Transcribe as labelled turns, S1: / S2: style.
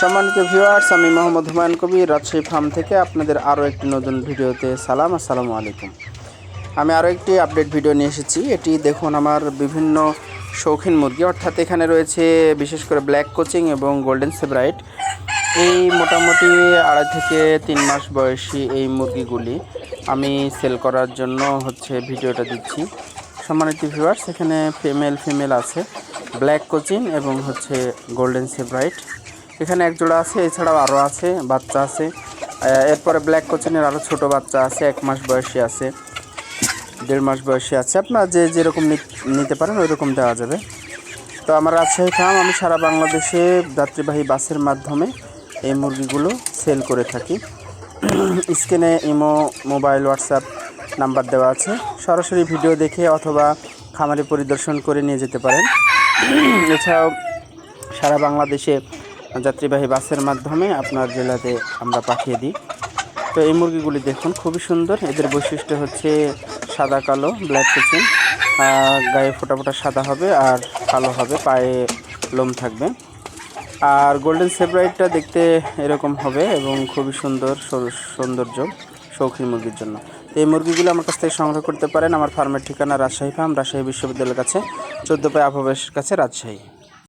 S1: সম্মানিত ভিউয়ার্স, আমি মোহাম্মদ হুমায়ুন কবির, রাজশাহী ফার্ম থেকে আপনাদের আরও একটি নতুন ভিডিওতে সালাম, আসসালামু আলাইকুম। আমি আরও একটি আপডেট ভিডিও নিয়ে এসেছি। এটি দেখুন আমার বিভিন্ন শৌখিন মুরগি, অর্থাৎ এখানে রয়েছে বিশেষ করে ব্ল্যাক কোচিং এবং গোল্ডেন সেব্রাইট এই মোটামুটি আড়াই থেকে তিন মাস বয়সী এই মুরগিগুলি আমি সেল করার জন্য হচ্ছে ভিডিওটা দিচ্ছি। সম্মানিত ভিউয়ার্স, এখানে ফিমেল ফিমেল আছে। ব্ল্যাক কোচিং এবং হচ্ছে গোল্ডেন সেব্রাইট এখানে এক জোড়া আছে, এছাড়াও আরও আছে, বাচ্চা আছে। এরপরে ব্ল্যাক কোচিনের আরও ছোট বাচ্চা আছে, এক মাস বয়সী আছে, দেড় মাস বয়সী আছে। আপনার যে যেরকম নিতে পারেন ওই রকম দেওয়া যাবে। তো আমার রাজশাহী ফার্ম আমি সারা বাংলাদেশে যাত্রীবাহী বাসের মাধ্যমে এই মুরগিগুলো সেল করে থাকি। স্ক্রিনে ইমো, মোবাইল, হোয়াটসঅ্যাপ নাম্বার দেওয়া আছে। সরাসরি ভিডিও দেখে অথবা খামারে পরিদর্শন করে নিয়ে যেতে পারেন। এছাড়াও সারা বাংলাদেশে যাত্রীবাহী বাসের মাধ্যমে আপনার জেলাতে আমরা পাঠিয়ে দিই। তো এই মুরগিগুলি দেখুন, খুবই সুন্দর। এদের বৈশিষ্ট্য হচ্ছে সাদা, কালো ব্ল্যাক কোচিন গায়ে ফোটা ফোটা সাদা হবে আর কালো হবে, পায়ে লোম থাকবে। আর গোল্ডেন সেব্রাইটটা দেখতে এরকম হবে এবং খুবই সুন্দর সৌন্দর্য শৌখিন মুরগির জন্য। তো এই মুরগিগুলো আমার কাছ থেকে সংগ্রহ করতে পারেন। আমার ফার্মের ঠিকানা রাজশাহী ফার্ম, রাজশাহী বিশ্ববিদ্যালয়ের কাছে, চোদ্দ পায় আভাবেশের কাছে, রাজশাহী।